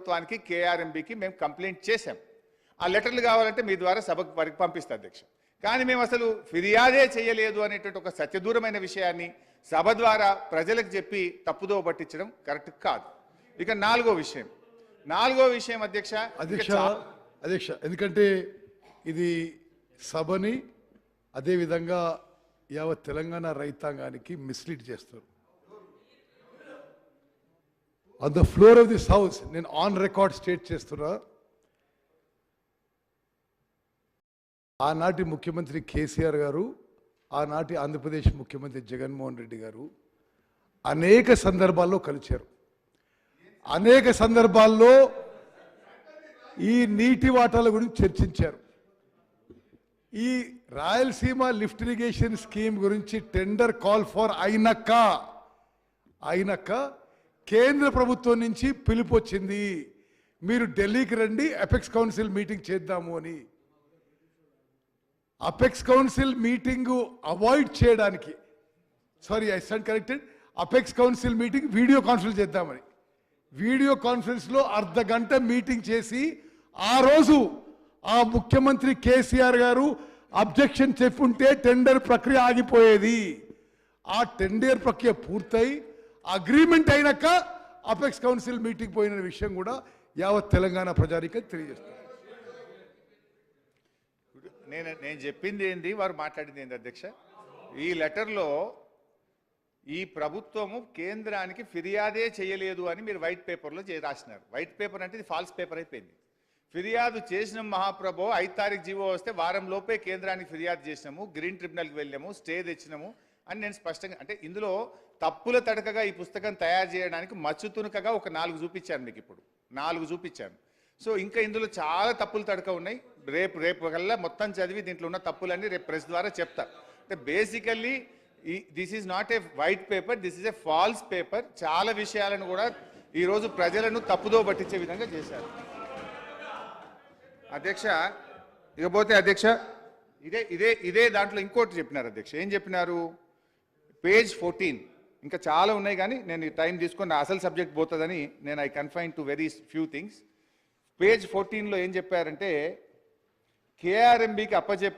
ప్రభుత్వానికి కేఆర్ఎంబికి మేము కంప్లైంట్ చేశాం. ఆ లెటర్లు కావాలంటే మీ ద్వారా సభకు వారికి పంపిస్తా అధ్యక్ష. కానీ మేము అసలు ఫిర్యాదే చేయలేదు అనేటువంటి ఒక సత్యదూరమైన విషయాన్ని సభ ద్వారా ప్రజలకు చెప్పి తప్పుదో పట్టించడం కరెక్ట్ కాదు. ఇక నాలుగో విషయం. నాలుగో విషయం అధ్యక్ష అధ్యక్ష అధ్యక్ష ఎందుకంటే ఇది సభని అదేవిధంగా యావత్ తెలంగాణ రైతాంగానికి మిస్లీడ్ చేస్తారు on the floor of this house నేను ఆన్ రికార్డ్ స్టేట్ చేస్తున్నా. ఆనాటి ముఖ్యమంత్రి కేసీఆర్ గారు ఆనాటి ఆంధ్రప్రదేశ్ ముఖ్యమంత్రి జగన్మోహన్ రెడ్డి గారు అనేక సందర్భాల్లో కలిశారు. అనేక సందర్భాల్లో ఈ నీటి వాటాల గురించి చర్చించారు. ఈ రాయలసీమ లిఫ్ట్ ఇరిగేషన్ స్కీమ్ గురించి టెండర్ కాల్ ఫర్ అయినక్క అయినక్క కేంద్ర ప్రభుత్వం నుంచి పిలుపు వచ్చింది మీరు ఢిల్లీకి రండి అపెక్స్ కౌన్సిల్ మీటింగ్ చేద్దాము అని. అపెక్స్ కౌన్సిల్ మీటింగ్ అవాయిడ్ చేయడానికి sorry I stand corrected apex council meeting video conference చేద్దామని. వీడియో కాన్ఫరెన్స్లో అర్ధ గంట మీటింగ్ చేసి ఆ రోజు ఆ ముఖ్యమంత్రి కేసీఆర్ గారు అబ్జెక్షన్ చెప్పుంటే టెండర్ ప్రక్రియ ఆగిపోయేది. ఆ టెండర్ ప్రక్రియ పూర్తయి అగ్రిమెంట్ అయినాక అపెక్స్ కౌన్సిల్ మీటింగ్ పోయిన విషయం కూడా యావత్ తెలంగాణ ప్రజానికి తెలియజేస్తారు నేను నేను చెప్పింది ఏంది? వారు మాట్లాడింది ఏంది అధ్యక్ష? ఈ లెటర్లో ఈ ప్రభుత్వము కేంద్రానికి ఫిర్యాదే చేయలేదు అని మీరు వైట్ పేపర్లో చే రాసినారు. వైట్ పేపర్ అంటే ఇది ఫాల్స్ పేపర్ అయిపోయింది. ఫిర్యాదు చేసిన మహాప్రభో ఐదు తారీఖు జీవో వస్తే వారం లోపే కేంద్రానికి ఫిర్యాదు చేసినాము. గ్రీన్ ట్రిబ్యునల్కి వెళ్ళాము స్టే తెచ్చినాము. అని నేను స్పష్టంగా అంటే ఇందులో తప్పుల తడకగా ఈ పుస్తకం తయారు చేయడానికి మచ్చు తునకగా ఒక నాలుగు చూపించాను మీకు ఇప్పుడు. నాలుగు చూపించాను. సో ఇంకా ఇందులో చాలా తప్పులు తడక ఉన్నాయి. రేపు రేపు కల్లా మొత్తం చదివి దీంట్లో ఉన్న తప్పులన్నీ రేపు ప్రెస్ ద్వారా చెప్తా. అంటే basically this is not a white paper this is a false paper చాలా విషయాలను కూడా ఈరోజు ప్రజలను తప్పుదో పట్టించే విధంగా చేశారు. అధ్యక్ష ఇకపోతే అధ్యక్ష ఇదే ఇదే ఇదే దాంట్లో ఇంకోటి చెప్పినారు అధ్యక్ష. ఏం చెప్పినారు? Page fourteen. ఇంకా చాలా ఉన్నాయి కానీ నేను టైం తీసుకొని అసలు సబ్జెక్ట్ పోతుందని నేను I confine to very few things. Page ఫోర్టీన్లో ఏం చెప్పారంటే కేఆర్ఎంబికి అప్పచెప్